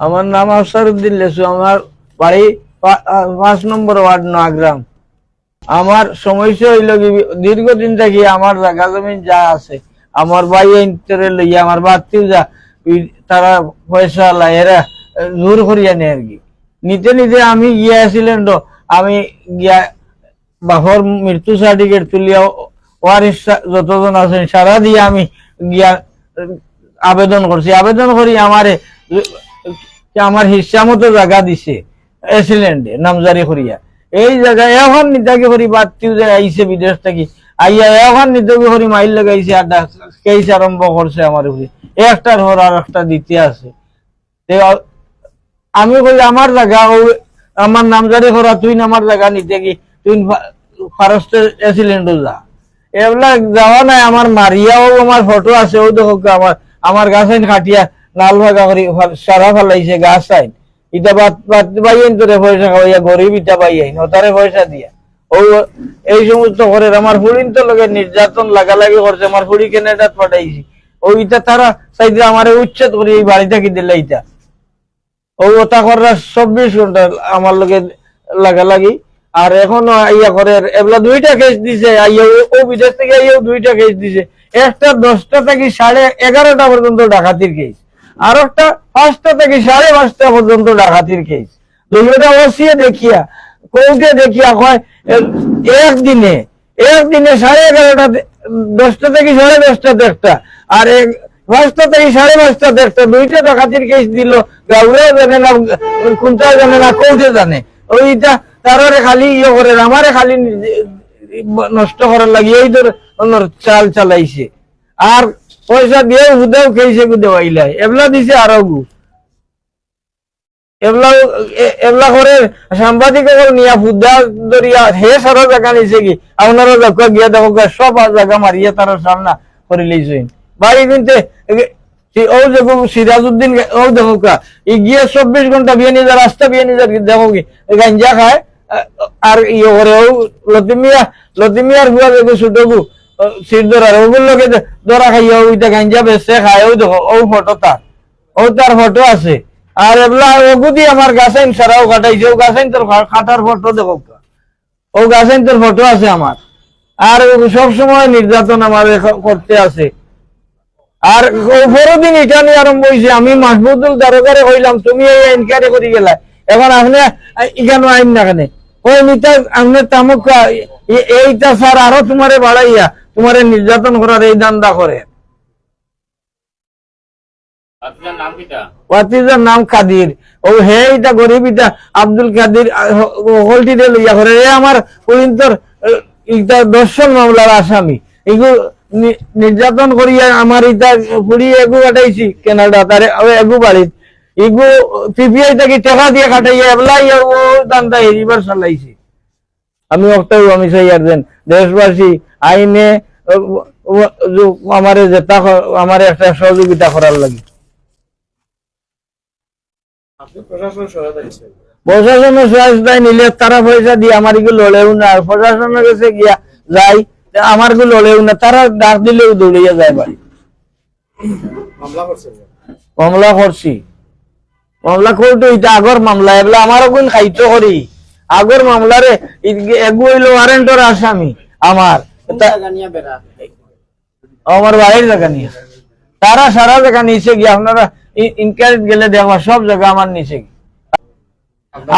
আমার নাম আফসারউদ্দিন লেসু আমার বাড়ি পাঁচ নম্বর ওয়ার্ড নোয়াগ্রাম আমার সমস্যা হইল কি দীর্ঘদিন থেকে আমার জায়গা জমিন যা আছে আমার ভাই ইন্তরে লইয়া আমার বাতিও যা তারা পয়সা লাই এরা আহ, জোর করিয়া নেয় আর কি। নিতে নিতে আমি গিয়া আসিলেন তো আমি গিয়া বাপর মৃত্যু সার্টিফিকেট তুলিয়া ওয়ারিস যতজন আছেন সারা দিয়ে আমি গিয়া আবেদন করছি। আবেদন করি আমারে আহ, আমার হিসা মতো জায়গা দিছে এসিলেন্ডে নামজারি করিয়া। এই জায়গায় এখন নিতাকে করি বাতিও যে আইছে বিদেশ থেকে আইয়া এখন নিতাকে করি মাইল লাগাইছে আড্ডা কেস আরম্ভ করছে আমার উপরে। একটার পর আর একটা দিতে আছে। আমি কই আমার জায়গা আমার নামজারি করা তুই আমার জায়গা নিতে কি তুই ফারস্টে এসিলেন্ড যা। এগুলা যাওয়া নাই আমার মারিয়াও আমার ফটো আছে ও দেখো আমার আমার গাছ আইন কাটিয়া লাল ভাগা করি সারা ফেলাইছে আমার নির্যাতন, লাগালাগি করছে, আমার ফুড়ি কেনেডাত পাঠাইছি। ও ইটা তারা চাইতে আমার উচ্ছেদ করে, এই বাড়িটা কি দিলে ইটা। ও ওটা করার চব্বিশ ঘণ্টা আমার লগে লাগালাগি। আর এখনও ইয়া করে এগুলা দুইটা কেস দিছে, আইয়া ও- বিদেশ থেকে আইয়াও দুইটা কেস দিছে। একটা দশটা থেকে সাড়ে এগারোটা পর্যন্ত ডাকাতির কেস আর একটা পাঁচটা থেকে সাড়ে পাঁচটা পর্যন্ত ডাকাতির কেস দুইটা বসিয়ে দেখিয়া কোর্টে দেখিয়া কয় একদিনে একদিনে সাড়ে এগারোটা দশটা থেকে সাড়ে দশটাতে একটা আর পাঁচটা থেকে সাড়ে পাঁচটাতে একটা দুইটা ডাকাতির কেস দিল, গাউরেও জানে না কোনটা জানে না কোর্টে জানে। ওইটা তাররে খালি ইয়ে করে আমারে খালি নষ্ট করার লাগি, এই ধর চাল চালাইছে। আর পয়সা দিয়ে উদেও খেয়েছে গুদে আইলাই এবলা দিছে আরও গু। এবলা এবলা করে সাংবাদিক নিয়া ফুদা দরিয়া হে জায়গা নিছে কি? গিয়া সব জায়গা মারিয়া তার সামনা করে বাড়ি ও দেখো সিরাজউদ্দিন ও দেখো কা ই গিয়ে চব্বিশ ঘণ্টা বিয়ে নিজে রাস্তা বিয়ে নিজে দেখো কি গাঞ্জা খায় আর ইয়ে করে ও লতিমিয়া লতিমিয়ার বুয়া দেখো সিট ধরার ওগুলো ওইটা গাঞ্জা বেচে খায় ও দেখো, ও ফটো তার। ও তার ফটো আছে। আর এবলা ওগুদি আমার সারাও কাটাইছে। ও গাছাইন তোর খাটার ফটো দেখো ও তোর ফটো আছে আমার। আর সব সময় নির্যাতন আমার করতে আছে। আর দিন এটা নিয়ে আরম্ভ হয়েছে আমি মাহবুদুল দারোগারে কইলাম, তুমি এই এনকোয়ারি করে গেলা। এখন আপনি এখানে আইন না কেন? ওই মিটা আপনি তামুক এইটা স্যার আরও তোমারে বাড়াইয়া তোমারে নির্যাতন করার এই দান্দা করে। নাম কিটা? ওয়াতিজার নাম কাদির। ও হে এটা গরিব এটা আব্দুল কাদির হলটি লইয়া করে এ আমার পরিন্তর ইটা দর্শন মামলার আসামি। এগু নির্যাতন করিয়া আমার ইটা পুরি এগু কাটাইছি কেনাডা তারে এগু বাড়িত। এগু পিপিআই থেকে টাকা দিয়ে কাটাইয়া এবলাই ও দান্দা এরিবার চালাইছি। আমি ওটাও আমি সেই আর দেন। দেশবাসী আইনে আমার যেটা আমার একটা সহযোগিতা করার লাগে। সহায়তা প্রশাসনের নিলে তারা পয়সা দিয়ে আমার এগুলো লড়েও না প্রশাসনের কাছে গিয়া যাই আমার এগুলো লড়েও না তারা ডাক দিলেও দৌড়িয়ে যায় বাড়ি। মামলা করছি। মামলা করতো এটা আগর মামলা এগুলা আমার কোন খাইতো করি। আগর মামলারে ই- এগু হইল ওয়ারেন্টর আসামি আমার। আমার বাড়ির জায়গা নিয়ে। তারা সারা জায়গা নিচে গিয়ে আপনারা ইনকারেজ গেলে দেখবা সব জায়গা আমার নিচে গিয়ে।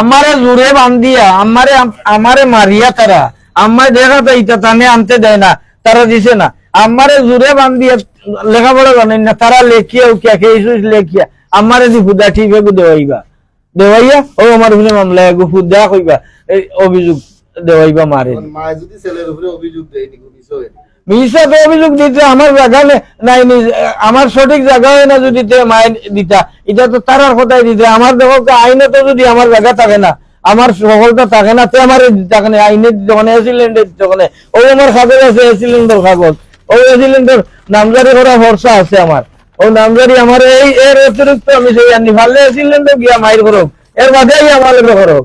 আমারে জোরে বান্ধিয়া আমারে আমারে মারিয়া তারা। আমায় দেখা তো ইটা তানে আনতে দেয় না তারা দিছে না। আমারে জোরে বান্ধিয়া লেখাপড়া জানেন না তারা লেখিয়া উকিয়া খেয়ে লেখিয়া আমারে দি ফুদা ঠিক হয়ে দেওয়াইবা। দেওয়াইয়া ও আমার মামলা এগু ফুদা কইবা এই দেওয়াইবা মারে। যদি ছেলের উপরে অভিযোগ দেয় দিতে আমার জায়গা নাই আমার সঠিক জায়গা হয় না যদি মায়ের দিতা। এটা তো তারার কথাই দিতে। আমার দেখো আইনে তো যদি আমার জায়গা থাকে না আমার সফলতা থাকে না তে আমার থাকে না আইনে যখন সিলিন্ডার যখন ওই আমার কাগজ আছে সিলিন্ডার কাগজ। ওই সিলিন্ডার নামজারি করা ভরসা আছে আমার। ও নামজারি আমার এই এর অতিরিক্ত আমি সেই আনি ভালো সিলিন্ডার গিয়া মাইর করক এর বাদেই আমার লোক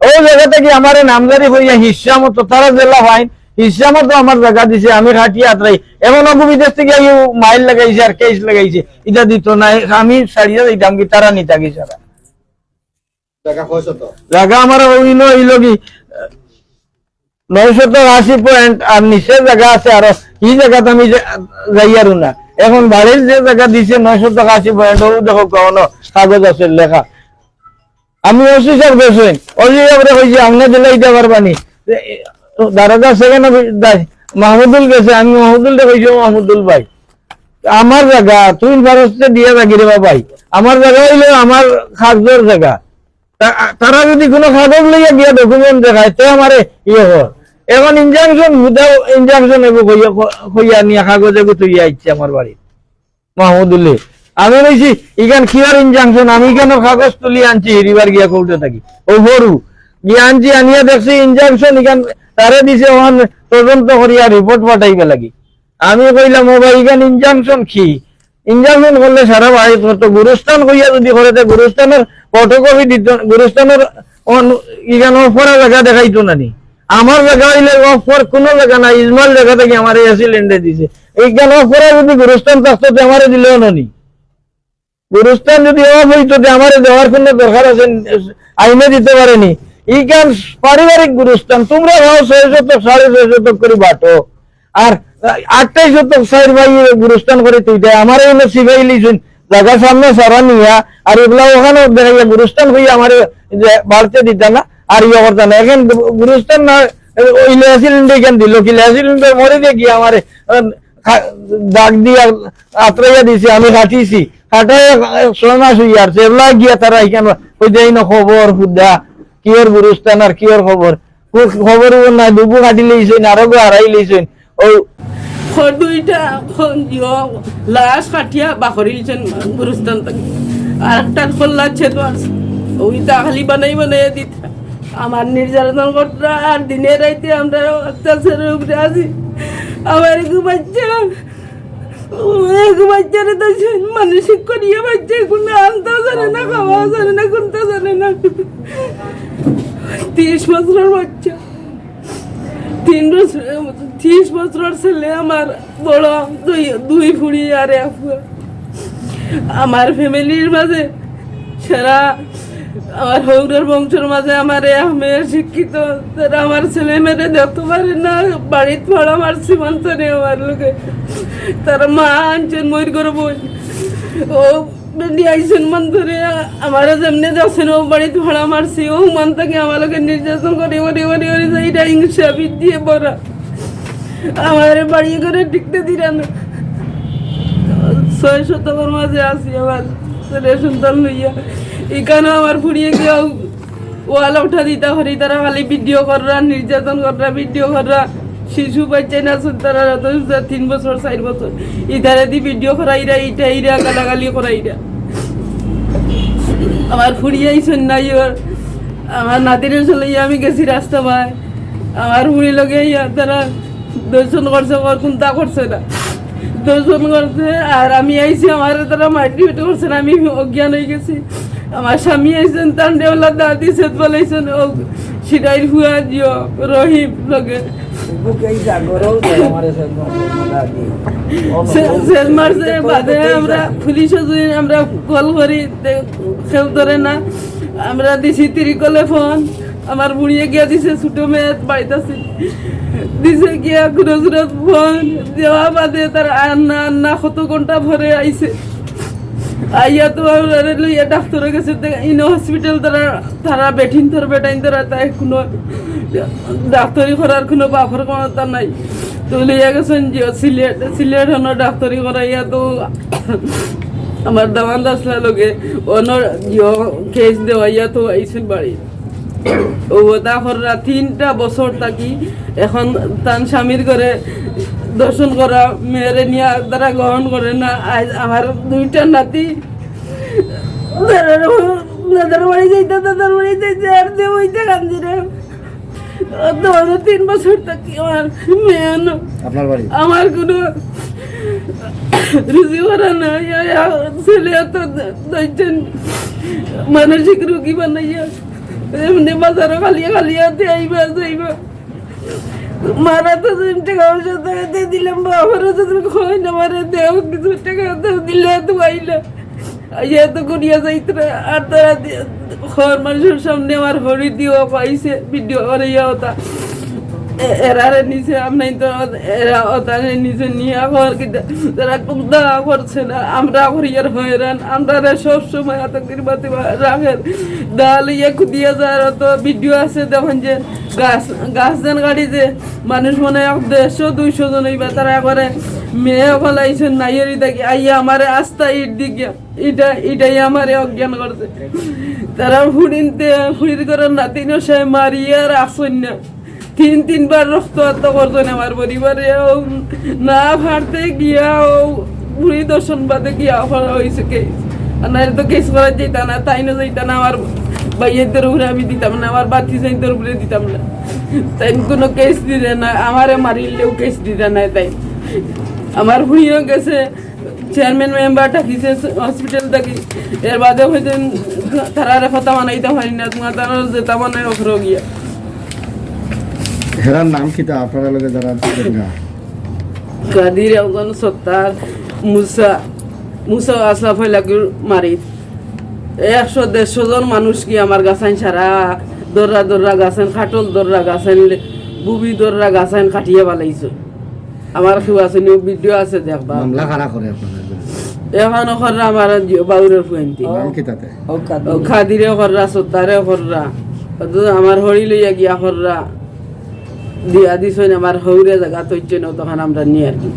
ওই জায়গা থেকে আমার নামদারি হইয়া হিসা মতো তারা জেলা হয় হিসা মতো আমার জায়গা দিছে আমি খাটি আত্রাই। এমন বিদেশ থেকে মাইল লাগাইছে আর কেস লাগাইছে এটা দিত না আমি সারিয়া দিতাম কি তারা নিতা কি সারা টাকা জায়গা আমার অন্য হইল কি নয়শত আশি পয়েন্ট আর নিচে জায়গা আছে আরও এই জায়গাতে আমি যা- যাই আর না। এখন বাড়ির যে জায়গা দিছে নয়শত আশি পয়েন্ট ও দেখো কোনো কাগজ আছে লেখা। আমি স্যার গেছেন ওসি সাহেবরে কইছি আপনি দিলে দিতে পারবানি দারোগা সেকেন্ড মাহমুদুল গেছে। আমি মাহমুদুল ও মাহমুদুল ভাই, আমার জায়গা, তুই ফারস্তে দিয়ে থাকি রে ভাই। আমার জায়গা হইল আমার খাদ্যর জায়গা। তারা যদি কোনো কাগজ লইয়া গিয়া ডকুমেন্ট দেখায়, তে আমারে ইয়ে হর এখন ইনজাংশন বুঝাও ইনজাংশন এবো কইয়া নিয়ে, কাগজ এবো তুইয়া ইচ্ছে আমার বাড়ি মাহমুদুল্লি আমি কিয়ার ইনজাংশন আমি কেন কাগজ তুলি আনছি? হিরিবার গিয়া থাকি। ও আনছি, আনিয়া দেখছি ইনজাংশন ইখান তারে দিছে ওখান তদন্ত করিয়া রিপোর্ট পাঠাইবে লাগি। আমি কইলাম, ও ভাই ইখান ইনজাংশন কি? ইনজাংশন করলে সারা ভাই তো গুরুস্থান যদি করে, তে গুরুস্থানের ফটোকপি দিত, গুরুস্থানের ইখান অফারের জায়গা দেখাইতো না নি আমার জায়গা হইলে অফার কোন জায়গা নাই ইসমাইল জায়গা থেকে আমার এই সিলিন্ডার দিছে। এইখানে অফারে যদি গুরুস্থান থাকতো আমারে দিলেও ননি। গুরুস্থান যদি অফ হইতো আমারে দেওয়ার কোনো দরকার আছে, আইনে দিতে পারেনি ইখান পারিবারিক গুরুস্থান তোমরা ভাও ছয় শতক, সাড়ে ছয় শতক করে বাটো। আর আটটাই শতক সাইড ভাই গুরুস্থান করে তুই দেয় আমার এনে সিগাই লিছুন জায়গা সামনে সারা নিয়া, আর এগুলা ওখানে দেখাইয়া গুরুস্থান হইয়া আমার বাড়তে দিত না, আর ইয়ে করতে না। এখন গুরুস্থান না ওই সিলিন্ডার এখান দিল? কি সিলিন্ডার মরে দিয়ে গিয়ে আমার দাগ দিয়ে আত্রাইয়া দিছে, আমি কাটিছি ছয় মাস হইয়া আর সেগুলা গিয়া তারা এখানে ওই না খবর হুদা কিয়র গুরুস্থান নাই দুবু দুইটা লাশ কাটিয়া বাখরিলছেন গুরুস্থান থেকে আর একটা আছে। ওইটা খালি বানাই বানাই দিত আমার নির্যাতন করতে আর দিনে রাইতে আমরা অত্যাচারের উপরে আছি। আমার বাচ্চারে তো মানসিক করিয়ে বাচ্চা কোনো আনতেও জানে না খাওয়া জানে না কোনটা জানে না। তিরিশ বছরের বাচ্চা। তিন বছর তিরিশ বছরের ছেলে আমার বড়, দুই দুই ফুড়ি আর এক আমার ফ্যামিলির মাঝে সেরা আমার হৌরের বংশের মাঝে আমার মেয়ে শিক্ষিত, তারা আমার ছেলে মেয়েরে দেখতে পারে না বাড়িতে পড়া আমার সীমান্ত নেই আমার লোকে। তারা মা আনছেন ময়ূর করে বই ও আইসেন মান ধরে আমার যেমনি যাচ্ছেন, ও বাড়িতে ভাড়া মারছি ও মান থেকে আমার লোকে নির্যাতন করে, ওরে ওরে ওরে এইটা হিংসা দিয়ে পড়া আমার বাড়ি করে টিকতে দিলেন ছয় শতকের মাঝে আছি আমার ছেলে সন্তান লইয়া। এখানে আমার ফুরিয়ে গিয়ে ওয়াল উঠা দিতা, হরি তারা খালি ভিডিও কররা, নির্যাতন কররা ভিডিও কররা। শিশু বাচ্চা না তারা তিন বছর, চার বছর। ইধারে দি ভিডিও করাইরা, ইটা ইরা, গালাগালি করাইরা। আমার ফুরিয়ে আইসেন নাই ওর আমার নাতিনের চলে আমি গেছি রাস্তা পায় আমার ফুরি লগে ইয়া তারা দর্শন করছে ওর কোনটা করছে না। দর্শন করছে, আর আমি আইছি, আমার তারা মাটি করছে না, আমি অজ্ঞান হয়ে গেছি। আমার স্বামী আইসেন তার দেওয়ালা দাদি সেত বলাইছেন ও সিরাইর হুয়া দিও রহিম লগে। বাদে আমরা যদি আমরা কল করি তে- কেউ ধরে না। আমরা দিছি তিরিকলে ফোন আমার বুড়িয়ে গিয়া দিছে ছোট মেয়ে বাড়িতে দিছে গিয়া গুরজরত ফোন দেওয়া বাদে তার আন্না আন্না কত ঘণ্টা ভরে আইছে। আইয়া তো আমরা লইয়া ডাক্তারে গেছে ইনো হসপিটাল তারা তারা বেঠিন তোর বেটাইন তোরা তাই কোনো ডাক্তারি করার কোনো বাফর ক্ষমতা নাই। তো লইয়া গেছেন সিলেট সিলেট হনো ডাক্তারি করাইয়া তো আমার দামান দাসলা লগে অন্য কেস দেওয়াইয়া তো আইসেন বাড়ি। ও তারপর তিনটা বছর থাকি এখন তার স্বামীর ঘরে দর্শন করা মেয়েরে নিয়ে তারা গ্রহণ করে না। আজ আমার দুইটা নাতি। দাদার বাড়ি যাইতে দাদার বাড়ি যাইতে আর দে ওইটা কান্দি রে। তিন বছর থাকি আমার মেয়ে না? আপনার বাড়ি? আমার কোনো রুজি করা নাই ছেলে তো দশজন মানসিক রোগী বানাইয়া এমনি বাজারও খালিয়া খালিয়া আইবা যাইবা। মারা তো তুমি টাকা পয়সা টাকা দিয়ে দিলাম, বাবারও তো তুমি খোঁজ না মারা দেও কিছু টাকা তো দিলে তো আইলা আইয়া তো করিয়া যাইতে আর তারা ঘর মানুষের সামনে আমার হরি দিও পাইছে, ভিডিও করে ইয়া এ- এরারে নিচে আপনি তো এরা ওতারে নিচে নিয়ে আবার কিন্তু তারা খুব দা করছে না, আমরা হরিয়ার হয়রান আমরা সব সময় আতঙ্কের বাতি রাখেন। ডাল ইয়ে খুদিয়ে যার তো ভিডিও আছে, দেখুন যে গাছ গাছ যেন গাড়ি যে মানুষ মনে হয় দেড়শো, দুইশো জন হইবা তারা করে মেয়ে আইসেন নাইয়েরই দেখি, আইয়া আমারে আস্তা ইট দিকে এটা এটাই আমারে অজ্ঞান করছে। তারা ফুড়িনতে ফুড়ির করে নাতিনও সে মারিয়ে আর আসন না। তিন তিনবার রক্তাক্ত করছেন আমার পরিবারে না ফাড়তে গিয়া ও বুড়ি দর্শন বাদে গিয়া করা হয়েছে কেস আর তো কেস করা যেত না, তাই না যাইতা না, আমার ভাইয়ের উপরে আমি দিতাম না, আমার বাতি সাইদের উপরে দিতাম না। তাই কোনো কেস দিতে না, আমারে মারিলেও কেস দিতে না তাই। আমার ভুঁইও গেছে চেয়ারম্যান মেম্বার ডাকিছে হসপিটাল থাকি। এর বাদে হয়তো তারা কথা মানাইতে পারি না তোমার তারা যেতা মানে ওখরো গিয়া। হেরার নাম কিতা আপনারা লগে যারা কাদির একজন সত্তার মুসা মুসা আশরাফ লাগুর মারি একশো দেড়শো জন মানুষ কি আমার গাছাইন সারা দর্রা দর্রা গাছেন খাটল দর্রা গাছেন বুবি দর্রা গাছেন কাটিয়ে পালাইছো আমার কেউ আছে নিউ ভিডিও আছে দেখবা। মামলা খারা করে আপনাদের এখন খররা আমার বাউরের ফুয়েন্তি নাম কিতাতে ও খাদিরে খররা সত্তারে খররা আমার হরি লইয়া গিয়া খররা দিয়া দিছই আমার হৌরে জায়গা না তখন আমরা নিয়ে আর কি?